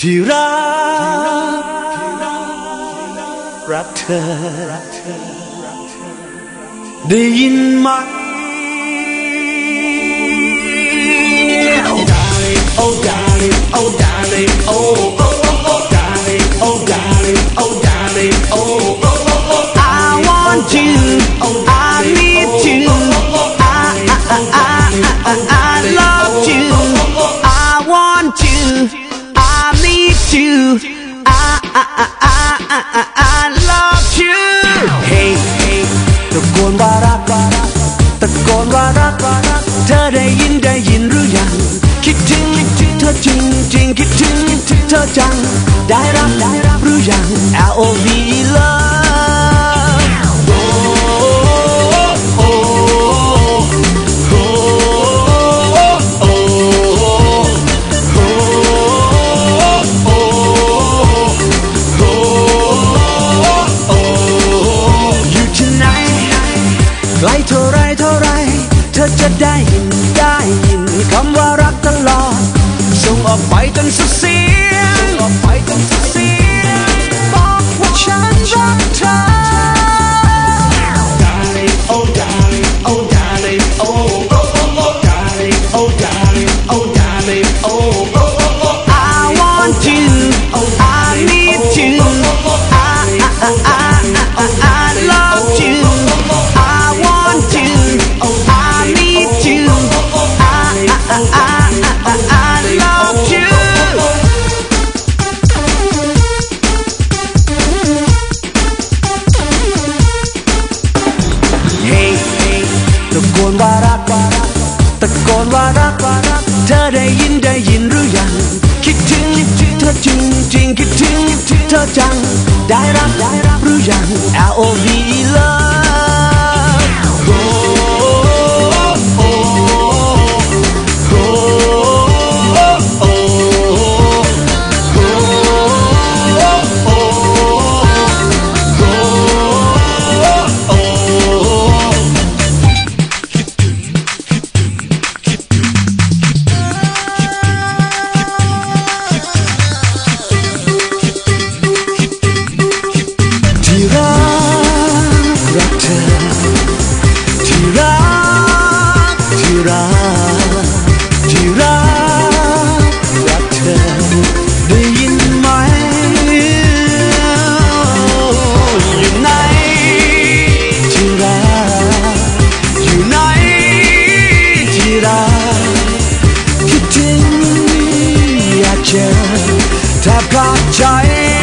ที่รักรักเธอ ได้ยินไหม Oh darling oh darling oh darling oh oh oh oh darling oh darling oh darling oh oh oh oh I want you, I need you, I, I, I, I, I love you, I want you, I need you, I, I, I, I, I, I love you. Hey hey ตะโกนว่ารักตะโกนว่ารักเธอได้ยินได้ยินหรือยัง คิดถึงเธอจริงจริงคิดถึงเธอจัง ได้รับได้รับหรือยัง L O V ไกลเท่าไรเท่าไร เธอจะได้ยินได้ยินคำว่ารักตลอด ตะโกนว่ารักเธอได้ยินได้ยินหรือยัง คิดถึงเธอจริงจริงคิดถึงเธอจัง ได้รับได้รับหรือยัง L O V E love Tapka chaye